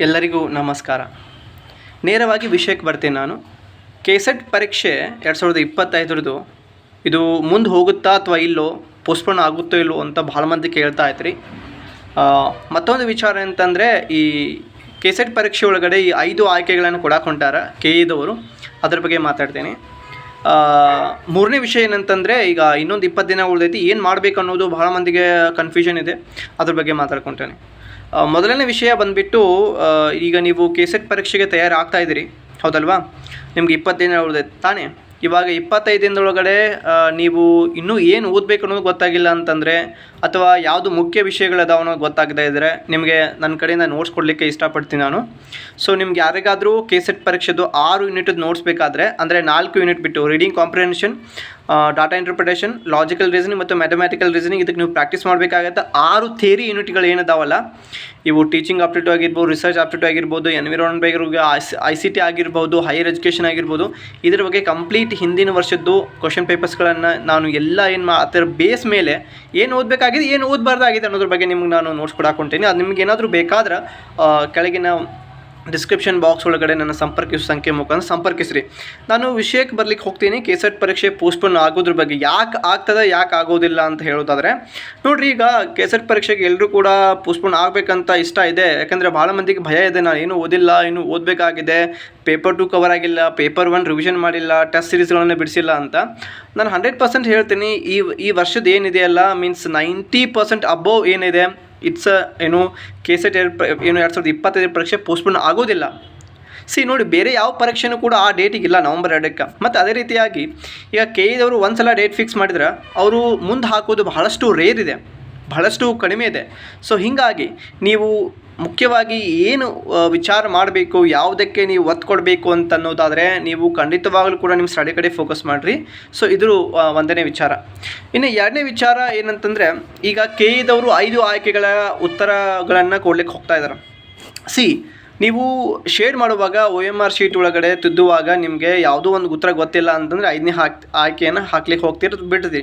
ಎಲ್ಲರಿಗೂ ನಮಸ್ಕಾರ. ನೇರವಾಗಿ ವಿಷಯಕ್ಕೆ ಬರ್ತೀನಿ ನಾನು. ಕೆ ಸೆಟ್ ಪರೀಕ್ಷೆ ಎರಡು ಸಾವಿರದ ಇಪ್ಪತ್ತೈದರದ್ದು ಇದು ಮುಂದೆ ಹೋಗುತ್ತಾ ಅಥವಾ ಇಲ್ಲೋ ಪೋಸ್ಟ್ಪೋನ್ ಆಗುತ್ತೋ ಇಲ್ಲೋ ಅಂತ ಭಾಳ ಮಂದಿ ಕೇಳ್ತಾ ಆ, ಮತ್ತೊಂದು ವಿಚಾರ ಅಂತಂದರೆ ಈ ಕೆ ಸೆಟ್ ಪರೀಕ್ಷೆ ಒಳಗಡೆ ಈ ಐದು ಆಯ್ಕೆಗಳನ್ನು ಕೊಡಕ್ಕೆ ಹೊಂಟಾರ ಕೆ ಇದವರು ಅದ್ರ ಬಗ್ಗೆ ಮಾತಾಡ್ತೀನಿ. ಮೂರನೇ ವಿಷಯ ಏನಂತಂದರೆ ಈಗ ಇನ್ನೊಂದು ಇಪ್ಪತ್ತು ದಿನ ಉಳಿದೈತಿ ಏನು ಮಾಡಬೇಕು ಅನ್ನೋದು ಭಾಳ ಮಂದಿಗೆ ಕನ್ಫ್ಯೂಷನ್ ಇದೆ. ಅದ್ರ ಬಗ್ಗೆ ಮಾತಾಡ್ಕೊತೇನೆ. ಮೊದಲನೇ ವಿಷಯ ಬಂದುಬಿಟ್ಟು ಈಗ ನೀವು ಕೆಸೆಟ್ ಪರೀಕ್ಷೆಗೆ ತಯಾರಾಗ್ತಾ ಇದ್ದೀರಿ. ಹೌದಲ್ವಾ? ನಿಮ್ಗೆ ಇಪ್ಪತ್ತು ದಿನ ಉಳಿದೈತೆ ತಾನೇ? ಇವಾಗ ಇಪ್ಪತ್ತೈದು ದಿನದೊಳಗಡೆ ನೀವು ಇನ್ನೂ ಏನು ಓದಬೇಕು ಅನ್ನೋದು ಗೊತ್ತಾಗಿಲ್ಲ ಅಂತಂದರೆ ಅಥವಾ ಯಾವುದು ಮುಖ್ಯ ವಿಷಯಗಳದಾವ ಅನ್ನೋದು ಗೊತ್ತಾಗದೇ ಇದ್ದರೆ ನಿಮಗೆ ನನ್ನ ಕಡೆಯಿಂದ ನೋಟ್ಸ್ ಕೊಡಲಿಕ್ಕೆ ಇಷ್ಟಪಡ್ತೀನಿ ನಾನು. ಸೊ ನಿಮ್ಗೆ ಯಾರಿಗಾದರೂ ಕೆ ಸೆಟ್ ಪರೀಕ್ಷೆದು ಆರು ಯೂನಿಟ್ ನೋಟ್ಸ್ ಬೇಕಾದರೆ, ಅಂದರೆ ನಾಲ್ಕು ಯೂನಿಟ್ ಬಿಟ್ಟು reading comprehension data interpretation logical reasoning ಮತ್ತು ಮ್ಯಾಥಮೆಟಿಕಲ್ ರೀಸನಿಂಗ್ ಇದಕ್ಕೆ ನೀವು ಪ್ರಾಕ್ಟೀಸ್ ಮಾಡಬೇಕಾಗತ್ತೆ. ಆರು ಥೇರಿ ಯೂನಿಟ್ಗಳು ಏನಿದಾವಲ್ಲ, ಇವು ಟೀಚಿಂಗ್ ಆಪ್ಟಿಟ್ಯೂ ಆಗಿರ್ಬೋದು ರಿಸರ್ಚ್ ಆಪ್ಟಿಟ್ಯೂ ಆಗಿರ್ಬೋದು ಎನ್ವಿರಾನ್ಮೆಂಟ್ ಬೇಗ ಐ ಸಿ ಟಿ ಆಗಿರ್ಬೋದು ಹೈಯರ್ ಎಜುಕೇಷನ್ ಆಗಿರ್ಬೋದು, ಇದರ ಬಗ್ಗೆ ಕಂಪ್ಲೀಟ್ ಹಿಂದಿನ ವರ್ಷದ್ದು ಕ್ವಶನ್ ಪೇಪರ್ಸ್ಗಳನ್ನು ನಾನು ಎಲ್ಲ ಏನು ಮಾ ಅದರ ಬೇಸ್ ಮೇಲೆ ಏನು ಓದಬೇಕಾಗಿದೆ ಏನು ಓದಬಾರ್ದಾಗಿದೆ ಅನ್ನೋದ್ರ ಬಗ್ಗೆ ನಿಮ್ಗೆ ನಾನು ನೋಟ್ಸ್ ಕೊಡಾಕೊಂತೀನಿ ಅದು ನಿಮ್ಗೆ ಏನಾದರೂ ಬೇಕಾದ್ರೆ ಕೆಳಗಿನ ಡಿಸ್ಕ್ರಿಪ್ಷನ್ ಬಾಕ್ಸ್ ಒಳಗಡೆ ನನ್ನ ಸಂಪರ್ಕಿಸುವ ಸಂಖ್ಯೆ ಮುಖಾಂತರ ಸಂಪರ್ಕಿಸ್ರಿ. ನಾನು ವಿಷಯಕ್ಕೆ ಬರ್ಲಿಕ್ಕೆ ಹೋಗ್ತೀನಿ ಕೆ ಸೆಟ್ ಪರೀಕ್ಷೆ ಪೋಸ್ಟ್ಪೋನ್ ಆಗೋದ್ರ ಬಗ್ಗೆ. ಯಾಕೆ ಆಗ್ತದೆ, ಯಾಕೆ ಆಗೋದಿಲ್ಲ ಅಂತ ಹೇಳೋದಾದರೆ, ನೋಡ್ರಿ ಈಗ ಕೆ ಸೆಟ್ ಪರೀಕ್ಷೆಗೆ ಎಲ್ಲರೂ ಕೂಡ ಪೋಸ್ಟ್ಪೋನ್ ಆಗಬೇಕಂತ ಇಷ್ಟ ಇದೆ. ಯಾಕಂದರೆ ಭಾಳ ಮಂದಿಗೆ ಭಯ ಇದೆ, ನಾನು ಏನು ಓದಿಲ್ಲ ಏನು ಓದಬೇಕಾಗಿದೆ. ಪೇಪರ್ ಟು ಕವರ್ ಆಗಿಲ್ಲ ಪೇಪರ್ ಒನ್ ರಿವಿಷನ್ ಮಾಡಿಲ್ಲ ಟೆಸ್ಟ್ ಸೀರೀಸ್ಗಳನ್ನು ಬಿಡಿಸಿಲ್ಲ ಅಂತ. ನಾನು ಹಂಡ್ರೆಡ್ ಪರ್ಸೆಂಟ್ ಹೇಳ್ತೀನಿ, ಈ ಈ ವರ್ಷದ ಏನಿದೆಯಲ್ಲ ಮೀನ್ಸ್ ನೈಂಟಿ ಪರ್ಸೆಂಟ್ ಅಬೋವ್ ಏನಿದೆ. ಇಟ್ಸ್ ಏನು ಕೆ ಸೆಟ್ ಎರಡು ಏನು ಎರಡು ಸಾವಿರದ ಇಪ್ಪತ್ತೈದು ಪರೀಕ್ಷೆ ಪೋಸ್ಟ್ಪೋನ್ ಆಗೋದಿಲ್ಲ. ಸಿ ನೋಡಿ, ಬೇರೆ ಯಾವ ಪರೀಕ್ಷೆನೂ ಕೂಡ ಆ ಡೇಟಿಗಿಲ್ಲ ನವಂಬರ್ ಎರಡಕ್ಕೆ. ಮತ್ತು ಅದೇ ರೀತಿಯಾಗಿ, ಈಗ ಕೆ ಇದವರು ಒಂದು ಸಲ ಡೇಟ್ ಫಿಕ್ಸ್ ಮಾಡಿದ್ರೆ, ಅವರು ಮುಂದೆ ಹಾಕೋದು ಬಹಳಷ್ಟು ರೇರ್ ಇದೆ. ಬಹಳಷ್ಟು ಕಡಿಮೆ ಇದೆ. ಸೊ ಹೀಗಾಗಿ, ನೀವು ಮುಖ್ಯವಾಗಿ ಏನು ವಿಚಾರ ಮಾಡಬೇಕು, ಯಾವುದಕ್ಕೆ ನೀವು ಒತ್ತು ಕೊಡಬೇಕು ಅಂತ ಅನ್ನೋದಾದರೆ ನೀವು ಖಂಡಿತವಾಗಲೂ ಕೂಡ ನಿಮ್ಮ ಸ್ಟಡಿ ಕಡೆ ಫೋಕಸ್ ಮಾಡಿರಿ. ಸೊ ಇದು ಒಂದನೇ ವಿಚಾರ. ಇನ್ನು ಎರಡನೇ ವಿಚಾರ ಏನಂತಂದರೆ, ಈಗ ಕೆ ಇದವರು ಐದು ಆಯ್ಕೆಗಳ ಉತ್ತರಗಳನ್ನು ಕೊಡ್ಲಿಕ್ಕೆ ಹೋಗ್ತಾ ಇದ್ದಾರೆ ಸಿ, ನೀವು ಶೇಡ್ ಮಾಡುವಾಗ ಒ ಎಂ ಆರ್ ಶೀಟ್ ಒಳಗಡೆ ತಿದ್ದುವಾಗ ನಿಮಗೆ ಯಾವುದೋ ಒಂದು ಉತ್ತರ ಗೊತ್ತಿಲ್ಲ ಅಂತಂದರೆ ಐದನೇ ಹಾಕಿ, ಆಯ್ಕೆಯನ್ನು ಹಾಕ್ಲಿಕ್ಕೆ ಹೋಗ್ತಿರೋದು ಬಿಡ್ತೀರಿ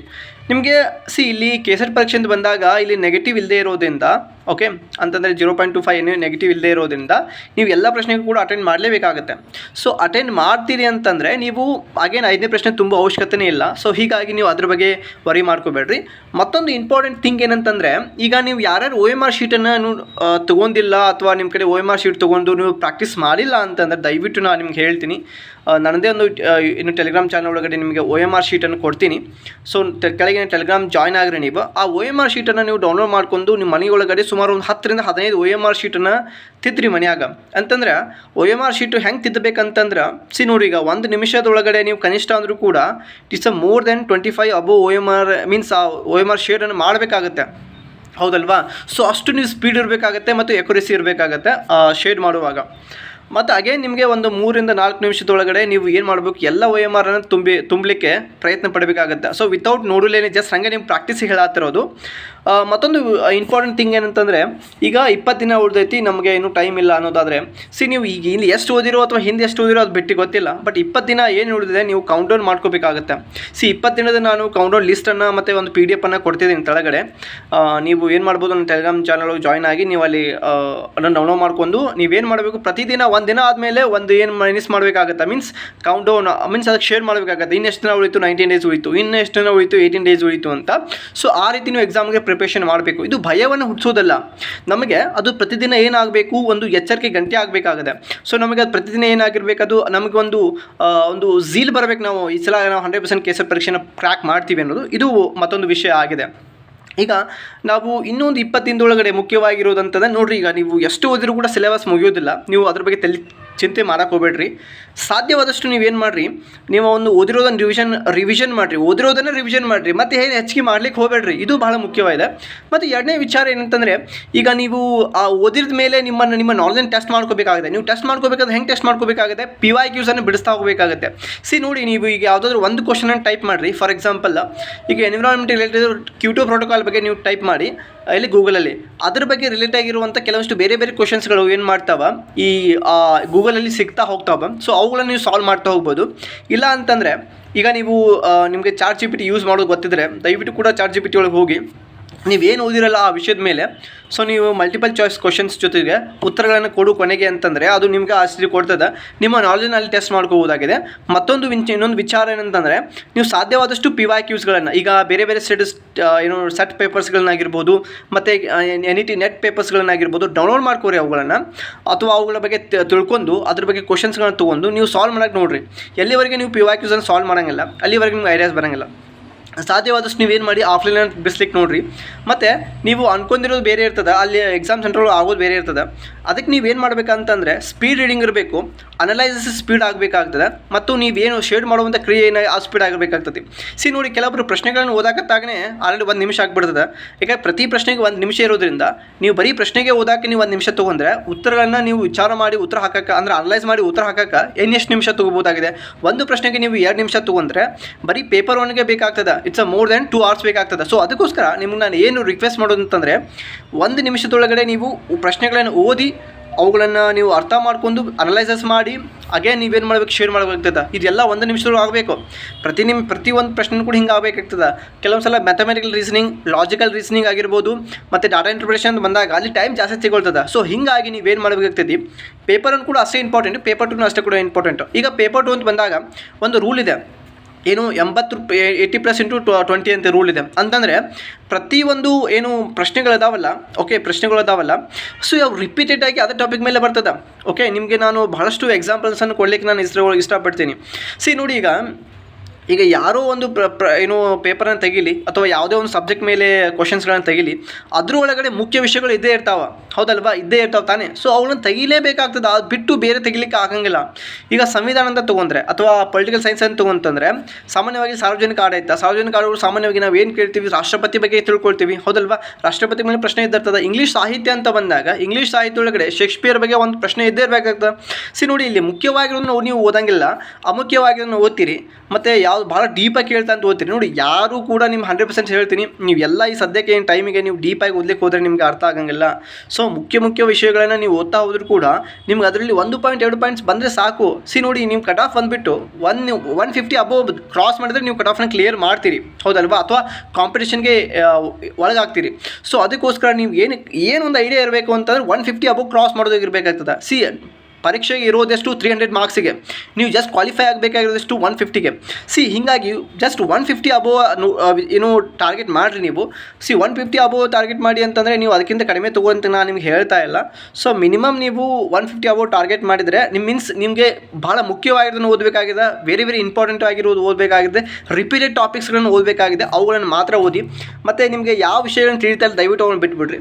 ನಿಮಗೆ ಸಿ ಇಲ್ಲಿ ಕೇಸರಿ ಪರೀಕ್ಷೆಯಿಂದ ಬಂದಾಗ ಇಲ್ಲಿ ನೆಗೆಟಿವ್ ಇಲ್ಲದೆ ಇರೋದ್ರಿಂದ ಓಕೆ ಅಂತಂದರೆ ಜೀರೋ ಪಾಯಿಂಟ್ ಟು ಫೈವ್ ಏನು ನೆಗೆಟಿವ್ ಇಲ್ಲದೆ ಇರೋದ್ರಿಂದ ನೀವು ಎಲ್ಲ ಪ್ರಶ್ನೆಗೂ ಕೂಡ ಅಟೆಂಡ್ ಮಾಡಲೇಬೇಕಾಗುತ್ತೆ. ಸೊ ಅಟೆಂಡ್ ಮಾಡ್ತೀರಿ ಅಂತಂದರೆ ನೀವು ಅಗೇನ್ ಐದನೇ ಪ್ರಶ್ನೆ ತುಂಬ ಅವಶ್ಯಕತೆನೇ ಇಲ್ಲ. ಸೊ ಹೀಗಾಗಿ ನೀವು ಅದ್ರ ಬಗ್ಗೆ ವರಿ ಮಾಡ್ಕೋಬೇಡ್ರಿ. ಮತ್ತೊಂದು ಇಂಪಾರ್ಟೆಂಟ್ ಥಿಂಗ್ ಏನಂತಂದರೆ, ಈಗ ನೀವು ಯಾರ್ಯಾರು ಒ ಎಂ ಆರ್ ಶೀಟನ್ನು ತೊಗೊಂಡಿಲ್ಲ ಅಥವಾ ನಿಮ್ಮ ಕಡೆ ಒ ಎಂ ಆರ್ ಶೀಟ್ ತೊಗೊಂಡು ನೀವು ಪ್ರಾಕ್ಟೀಸ್ ಮಾಡಿಲ್ಲ ಅಂತಂದರೆ ದಯವಿಟ್ಟು ನಾನು ನಿಮ್ಗೆ ಹೇಳ್ತೀನಿ. ನನ್ನದೇ ಒಂದು ಇನ್ನು ಟೆಲಿಗ್ರಾಮ್ ಚಾನಲ್ ಒಳಗಡೆ ನಿಮಗೆ ಒ ಎಂ ಆರ್ ಶೀಟನ್ನು ಕೊಡ್ತೀನಿ. ಸೊ ಕೆಳಗಿನ ಟೆಲಿಗ್ರಾಮ್ ಜಾಯ್ನ್ ಆಗ್ರಿ ನೀವು. ಆ ಒ ಎಂ ಆರ್ ಶೀಟನ್ನು ನೀವು ಡೌನ್ಲೋಡ್ ಮಾಡ್ಕೊಂಡು ನಿಮ್ಮ ಮನೆಯೊಳಗಡೆ ಸುಮಾರು ಒಂದು ಹತ್ತರಿಂದ ಹದಿನೈದು ಒ ಎಂ ಆರ್ ಶೀಟನ್ನು ತಿದ್ರಿ ಮನೆಯಾಗ. ಅಂತಂದ್ರೆ ಒ ಎಂ ಆರ್ ಶೀಟು ಹೆಂಗೆ ತಿದ್ದಬೇಕಂತಂದ್ರೆ, ಸಿ ನೋಡಿ ಈಗ ಒಂದು ನಿಮಿಷದೊಳಗಡೆ ನೀವು ಕನಿಷ್ಠ ಅಂದರೂ ಕೂಡ it's a more than twenty five above O M R means ಆ ಒ ಎಂ ಆರ್ ಶೇಡನ್ನು ಮಾಡಬೇಕಾಗತ್ತೆ. ಹೌದಲ್ವಾ? ಸೊ ಅಷ್ಟು ನೀವು ಸ್ಪೀಡ್ ಇರಬೇಕಾಗತ್ತೆ ಮತ್ತು ಎಕ್ಯುರೆಸಿ ಇರಬೇಕಾಗತ್ತೆ ಶೇಡ್ ಮಾಡುವಾಗ. ಮತ್ತು ಅಗೇನ್ ನಿಮಗೆ ಒಂದು ಮೂರಿಂದ ನಾಲ್ಕು ನಿಮಿಷದೊಳಗಡೆ ನೀವು ಏನು ಮಾಡಬೇಕು, ಎಲ್ಲ ಒ ಎಂ ಆರನ್ನು ತುಂಬಿ ತುಂಬಲಿಕ್ಕೆ ಪ್ರಯತ್ನ ಪಡಬೇಕಾಗತ್ತೆ. ಸೊ ವಿತೌಟ್ ನೋಡಲೇನೆ ಜಸ್ಟ್ ಹಂಗೆ ನಿಮ್ಮ ಪ್ರಾಕ್ಟೀಸ್ ಹೇಳತ್ತಿರೋದು ಮತ್ತೊಂದು ಇಂಪಾರ್ಟೆಂಟ್ ಥಿಂಗ್ ಏನಂತಂದರೆ, ಈಗ ಇಪ್ಪತ್ತು ದಿನ ಉಳಿದೈತಿ, ನಮಗೆ ಇನ್ನೂ ಟೈಮ್ ಇಲ್ಲ ಅನ್ನೋದಾದರೆ ಸಿ ನೀವು ಈಗ ಇಲ್ಲಿ ಎಷ್ಟು ಓದಿರೋ ಅಥವಾ ಹಿಂದೆ ಎಷ್ಟು ಓದಿರೋ ಅದು ಬಿಟ್ಟು ಗೊತ್ತಿಲ್ಲ ಬಟ್ ಇಪ್ಪತ್ತು ದಿನ ಏನು ಉಳಿದಿದೆ, ನೀವು ಕೌಂಟ್ ಡೌನ್ ಮಾಡ್ಕೋಬೇಕಾಗುತ್ತೆ. ಸಿ ಇಪ್ಪತ್ತು ದಿನದ ನಾನು ಕೌಂಟ್ ಡೌನ್ ಲಿಸ್ಟನ್ನು ಮತ್ತು ಒಂದು ಪಿ ಡಿ ಎಫನ್ನು ಕೊಡ್ತಿದ್ದೀನಿ ಕೆಳಗಡೆ ನೀವು ಏನು ಮಾಡ್ಬೋದು ನನ್ನ ಟೆಲಿಗ್ರಾಮ್ ಚಾನಲ್ ಜಾಯ್ನ್ ಆಗಿ, ನೀವು ಅಲ್ಲಿ ಅದನ್ನು ಡೌನ್ಲೋಡ್ ಮಾಡ್ಕೊಂಡು ನೀವೇನು ಮಾಡಬೇಕು, ಪ್ರತಿದಿನ ಒಂದು ದಿನ ಆದಮೇಲೆ ಒಂದು ಏನು ಮೈನಸ್ ಮಾಡಬೇಕಾಗುತ್ತೆ ಮೀನ್ಸ್ ಕೌಂಟ್ ಡೌನ್ ಮೀನ್ಸ್ ಅದಕ್ಕೆ ಶೇರ್ ಮಾಡಬೇಕಾಗುತ್ತೆ. ಇನ್ನೆಷ್ಟು ದಿನ ಉಳಿತು? ನೈನ್ಟೀನ್ ಡೇಸ್ ಉಳಿತು. ಇನ್ನೆಷ್ಟು ದಿನ ಉಳಿತು? ಏಯ್ಟೀನ್ ಡೇಸ್ ಉಳಿತು ಅಂತ. ಸೊ ಆ ರೀತಿ ನೀವು ಎಕ್ಸಾಮ್ಗೆ ಪ್ರಿಪ್ರೇಷನ್ ಮಾಡಬೇಕು. ಇದು ಭಯವನ್ನು ಹುಟ್ಟಿಸೋದಲ್ಲ. ನಮಗೆ ಅದು ಪ್ರತಿದಿನ ಏನಾಗಬೇಕು? ಒಂದು ಎಚ್ಚರಿಕೆ ಗಂಟೆ ಆಗಬೇಕಾಗದೆ. ಸೊ ನಮಗೆ ಅದು ಪ್ರತಿದಿನ ಏನಾಗಿರ್ಬೇಕು? ಅದು ನಮಗೆ ಒಂದು ಒಂದು ಝೀಲ್ ಬರಬೇಕು ನಾವು. ಈ ಸಲ ನಾವು ಹಂಡ್ರೆಡ್ ಪರ್ಸೆಂಟ್ ಕೇಸರ್ ಪರೀಕ್ಷೆನ ಕ್ರ್ಯಾಕ್ ಮಾಡ್ತೀವಿ ಅನ್ನೋದು. ಇದು ಮತ್ತೊಂದು ವಿಷಯ ಆಗಿದೆ. ಈಗ ನಾವು ಇನ್ನೊಂದು ಇಪ್ಪತ್ತಿಂದೊಳಗಡೆ ಮುಖ್ಯವಾಗಿರೋದಂತಂದ್ರೆ ನೋಡ್ರಿ, ಈಗ ನೀವು ಎಷ್ಟು ಓದಿರೂ ಕೂಡ ಸಿಲೆಬಸ್ ಮುಗಿಯೋದಿಲ್ಲ. ನೀವು ಅದ್ರ ಬಗ್ಗೆ ತಲೆ ಚಿಂತೆ ಮಾಡಕ್ಕೆ ಹೋಗ್ಬೇಡ್ರಿ. ಸಾಧ್ಯವಾದಷ್ಟು ನೀವೇನು ಮಾಡಿರಿ, ನೀವು ಒಂದು ಓದಿರೋದನ್ನು ರಿವಿಷನ್ ರಿವಿಷನ್ ಮಾಡಿರಿ. ಓದಿರೋದನ್ನು ರಿವಿಷನ್ ಮಾಡಿರಿ. ಮತ್ತು ಏನು ಹೆಚ್ಚಿಗೆ ಮಾಡ್ಲಿಕ್ಕೆ ಹೋಗಬೇಡ್ರಿ. ಇದು ಭಾಳ ಮುಖ್ಯವಾಗಿದೆ. ಮತ್ತು ಎರಡನೇ ವಿಚಾರ ಏನಂತಂದರೆ, ಈಗ ನೀವು ಆ ಓದಿದ ಮೇಲೆ ನಿಮ್ಮನ್ನು ನಿಮ್ಮ ನಾಲೆಜ್ ಟೆಸ್ಟ್ ಮಾಡ್ಕೋಬೇಕಾಗುತ್ತೆ. ನೀವು ಟೆಸ್ಟ್ ಮಾಡ್ಕೋಬೇಕಾದ್ರೆ ಹೆಂಗೆ ಟೆಸ್ಟ್ ಮಾಡ್ಕೋಬೇಕಾಗುತ್ತೆ? ಪಿ ವೈ ಕ್ಯೂಸನ್ನು ಬಿಡಿಸ್ತಾ ಹೋಗಬೇಕಾಗುತ್ತೆ. ಸಿ ನೋಡಿ, ನೀವು ಈಗ ಯಾವುದಾದ್ರೂ ಒಂದು ಕ್ವಶನನ್ನು ಟೈಪ್ ಮಾಡಿರಿ. ಫಾರ್ ಎಕ್ಸಾಂಪಲ್ ಈಗ ಎನ್ವಿರಾನ್ಮೆಂಟ್ ರಿಲೇಟೆಡ್ ಕ್ಯೂಟೋ ಪ್ರೋಟೋಕಾಲ್ ಬಗ್ಗೆ ನೀವು ಟೈಪ್ ಮಾಡಿ, ಇಲ್ಲಿ ಗೂಗಲಲ್ಲಿ ಅದ್ರ ಬಗ್ಗೆ ರಿಲೇಟ್ ಆಗಿರುವಂಥ ಕೆಲವಷ್ಟು ಬೇರೆ ಬೇರೆ ಕ್ವಶನ್ಸ್ಗಳು ಏನು ಮಾಡ್ತಾವ? ಈ ಗೂಗಲಲ್ಲಿ ಸಿಗ್ತಾ ಹೋಗ್ತಾವೆ ಸೊ ಅವುಗಳನ್ನು ನೀವು ಸಾಲ್ವ್ ಮಾಡ್ತಾ ಹೋಗ್ಬೋದು. ಇಲ್ಲ ಅಂತಂದರೆ, ಈಗ ನೀವು ನಿಮಗೆ Chat G P T use ಮಾಡೋದು ಗೊತ್ತಿದ್ರೆ, ದಯವಿಟ್ಟು ಕೂಡ ಚಾರ್ಟ್ ಜಿ ಪಿ ಟಿ ಒಳಗೆ ಹೋಗಿ. ನೀವೇನು ಓದಿರಲ್ಲ ಆ ವಿಷಯದ ಮೇಲೆ. ಸೊ ನೀವು ಮಲ್ಟಿಪಲ್ ಚಾಯ್ಸ್ ಕ್ವಶನ್ಸ್ ಜೊತೆಗೆ ಉತ್ತರಗಳನ್ನು ಕೊಡು ಕೊನೆಗೆ ಅಂತಂದರೆ ಅದು ನಿಮಗೆ ಆಶ್ಚರ್ಯ ಕೊಡ್ತದೆ. ನಿಮ್ಮ ನಾಲೆಜ್ನಲ್ಲಿ ಟೆಸ್ಟ್ ಮಾಡ್ಕೋಬೋದಾಗಿದೆ ಮತ್ತೊಂದು ವಿಂಚ ಇನ್ನೊಂದು ವಿಚಾರ ಏನಂತಂದರೆ, ನೀವು ಸಾಧ್ಯವಾದಷ್ಟು ಪಿ ವೈ ಕ್ಯೂಸ್ಗಳನ್ನು ಈಗ ಬೇರೆ ಬೇರೆ ಸ್ಟೇಟಸ್ ಏನು ಸೆಟ್ ಪೇಪರ್ಸ್ಗಳನ್ನಾಗಿರ್ಬೋದು ಮತ್ತು ಎನಿ ಟಿ ನೆಟ್ ಪೇಪರ್ಸ್ಗಳನ್ನಾಗಿರ್ಬೋದು ಡೌನ್ಲೋಡ್ ಮಾಡ್ಕೋರಿ ಅವುಗಳನ್ನು. ಅಥವಾ ಅವುಗಳ ಬಗ್ಗೆ ತಿಳ್ಕೊಂಡು, ಅದ್ರ ಬಗ್ಗೆ ಕ್ವಶನ್ಸ್ಗಳನ್ನ ತೊಗೊಂಡು, ನೀವು ಸಾಲ್ವ್ ಮಾಡೋಕ್ಕೆ ನೋಡಿರಿ. ಎಲ್ಲಿವರೆಗೆ ನೀವು ಪಿ ವೈ ಕ್ಯೂಸನ್ನು ಸಾಲ್ವ್ ಮಾಡೋಂಗಿಲ್ಲ, ಅಲ್ಲಿವರೆಗೆ ನಿಮ್ಗೆ ಐಡಿಯಾಸ್ ಬರೋಂಗಿಲ್ಲ. ಸಾಧ್ಯವಾದಷ್ಟು ನೀವೇನು ಮಾಡಿ ಆಫ್ಲೈನ್ ಬಿಸ್ಲಿಕ್ಕೆ ನೋಡಿರಿ. ಮತ್ತು ನೀವು ಅನ್ಕೊಂಡಿರೋದು ಬೇರೆ ಇರ್ತದೆ, ಅಲ್ಲಿ ಎಕ್ಸಾಮ್ ಸೆಂಟ್ರಲ್ಲಿ ಆಗೋದು ಬೇರೆ ಇರ್ತದೆ. ಅದಕ್ಕೆ ನೀವೇನು ಮಾಡಬೇಕಂತಂದರೆ ಸ್ಪೀಡ್ ರೀಡಿಂಗ್ ಇರಬೇಕು ಅನಲೈಸಿಸ್ ಸ್ಪೀಡ್ ಆಗಬೇಕಾಗ್ತದೆ, ಮತ್ತು ನೀವೇನು ಶೇಡ್ ಮಾಡುವಂಥ ಕ್ರಿಯೆ ಏನು ಆ ಸ್ಪೀಡ್ ಆಗಬೇಕಾಗ್ತದೆ ಸಿ ನೋಡಿ ಕೆಲವೊಬ್ಬರು ಪ್ರಶ್ನೆಗಳನ್ನು ಓದಾಕತ್ತಾಗನೇ ಆಲ್ರೆಡಿ ಒಂದು ನಿಮಿಷ ಆಗ್ಬಿಡ್ತದೆ. ಈಗ ಪ್ರತಿ ಪ್ರಶ್ನೆಗೆ ಒಂದು ನಿಮಿಷ ಇರೋದ್ರಿಂದ ನೀವು ಬರೀ ಪ್ರಶ್ನೆಗೆ ಓದಾಕೆ ನೀವು ಒಂದು ನಿಮಿಷ ತೊಗೊಂಡ್ರೆ ಉತ್ತರಗಳನ್ನು ನೀವು ವಿಚಾರ ಮಾಡಿ ಉತ್ತರ ಹಾಕಕ್ಕೆ ಅಂದರೆ ಅನಲೈಸ್ ಮಾಡಿ ಉತ್ತರ ಹಾಕಕ್ಕೆ ಇನ್ನೆಷ್ಟು ನಿಮಿಷ ತೊಗೋಬೋದಾಗಿದೆ ಒಂದು ಪ್ರಶ್ನೆಗೆ ನೀವು ಎರಡು ನಿಮಿಷ ತೊಗೊಂಡ್ರೆ ಬರೀ ಪೇಪರ್ ಒನ್ಗೆ ಬೇಕಾಗ್ತದೆ. It's uh more than two hours ಬೇಕಾಗ್ತದೆ ಸೊ ಅದಕ್ಕೋಸ್ಕರ ನಿಮ್ಗೆ ನಾನು ಏನು ರಿಕ್ವೆಸ್ಟ್ ಮಾಡೋದು ಅಂತಂದರೆ ಒಂದು ನಿಮಿಷದೊಳಗಡೆ ನೀವು ಪ್ರಶ್ನೆಗಳನ್ನು ಓದಿ, ಅವುಗಳನ್ನು ನೀವು ಅರ್ಥ ಮಾಡ್ಕೊಂಡು ಅನಲೈಸಸ್ ಮಾಡಿ ಅಗೇನ್ ನೀವೇನು ಮಾಡ್ಬೇಕು ಶೇರ್ ಮಾಡಬೇಕಾಗ್ತದೆ ಇದೆಲ್ಲ ಒಂದು ನಿಮಿಷದೊಳಗೆ ಆಗಬೇಕು. ಪ್ರತಿ ನಿಮ್ಮ ಪ್ರತಿ ಒಂದು ಪ್ರಶ್ನೆ ಕೂಡ ಹಿಂಗೆ ಆಗಬೇಕಾಗ್ತದೆ ಕೆಲವೊಂದು ಸಲ ಮ್ಯಾಥಮೆಟಿಕಲ್ ರೀಸನಿಂಗ್ ಲಾಜಿಕಲ್ ರೀಸನಿಂಗ್ ಆಗಿರ್ಬೋದು, ಮತ್ತು ಡಾಟಾ ಇಂಟರ್ಪ್ರಿಟೇಷನ್ ಬಂದಾಗ ಅಲ್ಲಿ ಟೈಮ್ ಜಾಸ್ತಿ ತಗೊಳ್ತದೆ. ಸೊ ಹಿಂಗಾಗಿ ನೀವೇನು ಮಾಡಬೇಕಾಗ್ತದೆ ಪೇಪರನ್ನು ಕೂಡ ಅಷ್ಟೇ ಇಂಪಾರ್ಟೆಂಟ್ ಪೇಪರ್ ಟೂನು ಅಷ್ಟೇ ಕೂಡ ಇಂಪಾರ್ಟೆಂಟ್ ಈಗ ಪೇಪರ್ ಟು ಅಂತ ಬಂದಾಗ, ಒಂದು ರೂಲ್ ಇದೆ. ಏನು ಎಂಬತ್ತು ರೂಪಾಯಿ ಏಯ್ಟಿ ಪ್ಲಸ್ ಇಂಟು ಟ್ವೆಂಟಿ ಅಂತ ರೂಲ್ ಇದೆ. ಅಂತಂದರೆ ಪ್ರತಿಯೊಂದು ಏನು ಪ್ರಶ್ನೆಗಳಿದಾವಲ್ಲ ಓಕೆ ಪ್ರಶ್ನೆಗಳಿದಾವಲ್ಲ ಸೊ ಯಾವ ರಿಪೀಟೆಡ್ ಆಗಿ ಅದೇ ಟಾಪಿಕ್ ಮೇಲೆ ಬರ್ತದೆ. ಓಕೆ ನಿಮಗೆ ನಾನು ಬಹಳಷ್ಟು ಎಕ್ಸಾಂಪಲ್ಸನ್ನು ಕೊಡ್ಲಿಕ್ಕೆ ನಾನು ಇಷ್ಟ ಇಷ್ಟಪಡ್ತೀನಿ. ಸಿ ನೋಡಿ ಈಗ ಈಗ ಯಾರೋ ಒಂದು ಪ್ರ ಪ್ರ, ಏನು ಪೇಪರನ್ನು ತೆಗೀಲಿ ಅಥವಾ ಯಾವುದೇ ಒಂದು ಸಬ್ಜೆಕ್ಟ್ ಮೇಲೆ ಕ್ವಶನ್ಸ್ಗಳನ್ನು ತೆಗೀಲಿ, ಅದ್ರ ಒಳಗಡೆ ಮುಖ್ಯ ವಿಷಯಗಳು ಇದ್ದೇ ಇರ್ತಾವೆ. ಹೌದಲ್ವಾ? ಇದ್ದೇ ಇರ್ತಾವೆ ತಾನೇ. ಸೊ ಅವುಗಳನ್ನ ತೆಗಿಲೇಬೇಕಾಗ್ತದೆ. ಅದು ಬಿಟ್ಟು ಬೇರೆ ತೆಗಿಲಿಕ್ಕೆ ಆಗಂಗಿಲ್ಲ. ಈಗ ಸಂವಿಧಾನ ಅಂತ ತೊಗೊಂಡ್ರೆ ಅಥವಾ ಪೊಲಿಟಿಕಲ್ ಸೈನ್ಸ್ ಅಂತ ತೊಗೊಂತಂದ್ರೆ, ಸಾಮಾನ್ಯವಾಗಿ ಸಾರ್ವಜನಿಕ ಆಡಳಿತ ಸಾರ್ವಜನಿಕ ಆಡಳಿತ ಸಾಮಾನ್ಯವಾಗಿ ನಾವು ಏನು ಕೇಳ್ತೀವಿ? ರಾಷ್ಟ್ರಪತಿ ಬಗ್ಗೆ ತಿಳ್ಕೊಳ್ತೀವಿ. ಹೌದಲ್ವಾ? ರಾಷ್ಟ್ರಪತಿ ಮೇಲೆ ಪ್ರಶ್ನೆ ಇದ್ದಿರ್ತದೆ ಇಂಗ್ಲೀಷ್ ಸಾಹಿತ್ಯ ಅಂತ ಬಂದಾಗ ಇಂಗ್ಲೀಷ್ ಸಾಹಿತ್ಯ ಒಳಗಡೆ ಶೇಕ್ಸ್ಪಿಯರ್ ಬಗ್ಗೆ ಒಂದು ಪ್ರಶ್ನೆ ಇದ್ದೇ ಇರಬೇಕಾಗ್ತದೆ. ಸಿ ನೋಡಿ, ಇಲ್ಲಿ ಮುಖ್ಯವಾಗಿರೋದನ್ನ ನೀವು ಓದಂಗಿಲ್ಲ. ಅಮುಖ್ಯವಾಗಿರೋ ಓದ್ತೀರಿ. ಮತ್ತು ಯಾವ್ದು ಭಾಳ ಡೀಪಾಗಿ ಕೇಳ್ತಾ ಅಂತ ಓದ್ತೀರಿ ನೋಡಿ, ಯಾರು ಕೂಡ ನಿಮ್ಮ ಹಂಡ್ರೆಡ್ ಪರ್ಸೆಂಟ್ ಹೇಳ್ತೀನಿ. ನೀವು ಎಲ್ಲ ಈ ಸದ್ಯಕ್ಕೆ ಏನು ಟೈಮಿಗೆ ನೀವು ಡೀಪಾಗಿ ಓದ್ಲಿಕ್ಕೆ ಹೋದರೆ ನಿಮ್ಗೆ ಅರ್ಥ ಆಗಂಗಿಲ್ಲ. ಸೊ ಮುಖ್ಯ ಮುಖ್ಯ ವಿಷಯಗಳನ್ನು ನೀವು ಓದ್ತಾ ಹೋದ್ರೂ ಕೂಡ ನಿಮ್ಗೆ ಅದರಲ್ಲಿ ಒಂದು ಪಾಯಿಂಟ್ ಎರಡು ಪಾಯಿಂಟ್ಸ್ ಬಂದರೆ ಸಾಕು. ಸಿ ನೋಡಿ ನೀವು ಕಟ್ ಆಫ್ ಬಂದುಬಿಟ್ಟು one one fifty above cross ಮಾಡಿದ್ರೆ ನೀವು ಕಟ್ ಆಫ್ನ ಕ್ಲಿಯರ್ ಮಾಡ್ತೀರಿ. ಹೌದಲ್ವಾ? ಅಥವಾ ಕಾಂಪಿಟೇಷನ್ಗೆ ಒಳಗಾಗ್ತೀರಿ. ಸೊ ಅದಕ್ಕೋಸ್ಕರ ನೀವು ಏನು ಏನೊಂದು ಐಡಿಯಾ ಇರಬೇಕು ಅಂತಂದ್ರೆ ಒನ್ ಫಿಫ್ಟಿ ಅಬೋವ್ ಕ್ರಾಸ್ ಮಾಡೋದಾಗಿರ್ಬೇಕಾಗ್ತದೆ. ಸಿ ಪರೀಕ್ಷೆಗೆ ಇರೋದೆಷ್ಟು ತ್ರೀ ಹಂಡ್ರೆಡ್ ಮಾರ್ಕ್ಸಿಗೆ ನೀವು ಜಸ್ಟ್ ಕ್ವಾಲಿಫೈ ಆಗಬೇಕಾಗಿರೋದೆಷ್ಟು ಒನ್ ಫಿಫ್ಟಿಗೆ ಸಿ ಹೀಗಾಗಿ ಜಸ್ಟ್ ಒನ್ ಫಿಫ್ಟಿ ಅಬೋ ಏನು ಟಾರ್ಗೆಟ್ ಮಾಡಿರಿ ನೀವು. See one fifty above target ಮಾಡಿ ಅಂತಂದರೆ ನೀವು ಅದಕ್ಕಿಂತ ಕಡಿಮೆ ತಗೋ ಅಂತ ನಾನು ನಿಮ್ಗೆ ಹೇಳ್ತಾ ಇಲ್ಲ. ಸೊ ಮಿನಿಮಮ್ ನೀವು ಒನ್ ಫಿಫ್ಟಿ ಅಬೋ ಟಾರ್ಗೆಟ್ ಮಾಡಿದರೆ ನಿಮ್ಮ ಮೀನ್ಸ್ ನಿಮಗೆ ಭಾಳ ಮುಖ್ಯವಾಗಿರೋದನ್ನು ಓದಬೇಕಾಗಿದೆ ವೆರಿ ವೆರಿ ಇಂಪಾರ್ಟೆಂಟ್ ಆಗಿರೋದು ಓದಬೇಕಾಗಿದೆ ರಿಪೀಟೆಡ್ ಟಾಪಿಕ್ಸ್ಗಳನ್ನು ಓದಬೇಕಾಗಿದೆ, ಅವುಗಳನ್ನು ಮಾತ್ರ ಓದಿ. ಮತ್ತು ನಿಮಗೆ ಯಾವ ವಿಷಯಗಳನ್ನು ತಿಳಿತಾ ದಯವಿಟ್ಟು ಅವ್ರನ್ನ ಬಿಟ್ಬಿಡ್ರಿ.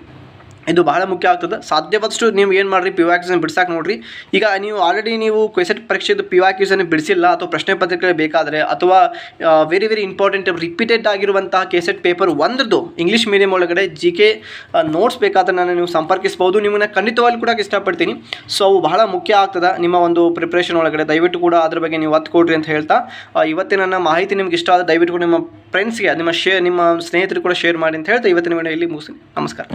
ಇದು ಬಹಳ ಮುಖ್ಯ ಆಗ್ತದೆ. ಸಾಧ್ಯವಾದಷ್ಟು ನೀವು ಏನು ಮಾಡಿರಿ ಪಿ ವ್ಯಾಕ್ಯೂಸನ್ನು ಬಿಡ್ಸಕ್ಕೆ ನೋಡ್ರಿ. ಈಗ ನೀವು ಆಲ್ರೆಡಿ ನೀವು ಕ್ವೆಸೆಟ್ ಪರೀಕ್ಷೆದು ಪಿ ವ್ಯಾಕ್ಯೂಸನ್ನು ಬಿಡಿಸಿಲ್ಲ ಅಥವಾ ಪ್ರಶ್ನೆ ಪತ್ರಿಕೆ ಬೇಕಾದರೆ ಅಥವಾ ವೆರಿ ವೆರಿ ಇಂಪಾರ್ಟೆಂಟ್ ರಿಪೀಟೆಡ್ ಆಗಿರುವಂತಹ ಕೆಸೆಟ್ ಪೇಪರ್ ಒಂದ್ರದ್ದು ಇಂಗ್ಲೀಷ್ ಮೀಡಿಯಂ ಒಳಗಡೆ ಜಿ ಕೆ ನೋಟ್ಸ್ ಬೇಕಾದ್ರೆ ನಾನು ನೀವು ಸಂಪರ್ಕಿಸ್ಬೋದು. ನಿಮ್ಮನ್ನು ಖಂಡಿತವಾಗಿ ಕೂಡ ಇಷ್ಟಪಡ್ತೀನಿ. ಸೊ ಅವು ಬಹಳ ಮುಖ್ಯ ಆಗ್ತದೆ ನಿಮ್ಮ ಒಂದು ಪ್ರಿಪ್ರೇಷನ್ ಒಳಗಡೆ. ದಯವಿಟ್ಟು ಕೂಡ ಅದ್ರ ಬಗ್ಗೆ ನೀವು ಒತ್ತು ಕೊಡ್ರಿ ಅಂತ ಹೇಳ್ತಾ ಇವತ್ತಿನ ನನ್ನ ಮಾಹಿತಿ ನಿಮ್ಗೆ ಇಷ್ಟ ಆದ ದಯವಿಟ್ಟು ಕೂಡ ನಿಮ್ಮ ಫ್ರೆಂಡ್ಸ್ಗೆ ನಿಮ್ಮ ಶೇರ್ ನಿಮ್ಮ ಸ್ನೇಹಿತರು ಕೂಡ ಶೇರ್ ಮಾಡಿ ಅಂತ ಹೇಳ್ತಾ, ಇವತ್ತಿನ ವೇಳೆ ಇಲ್ಲಿ ಮುಗಿಸ್ತೀನಿ. ನಮಸ್ಕಾರ.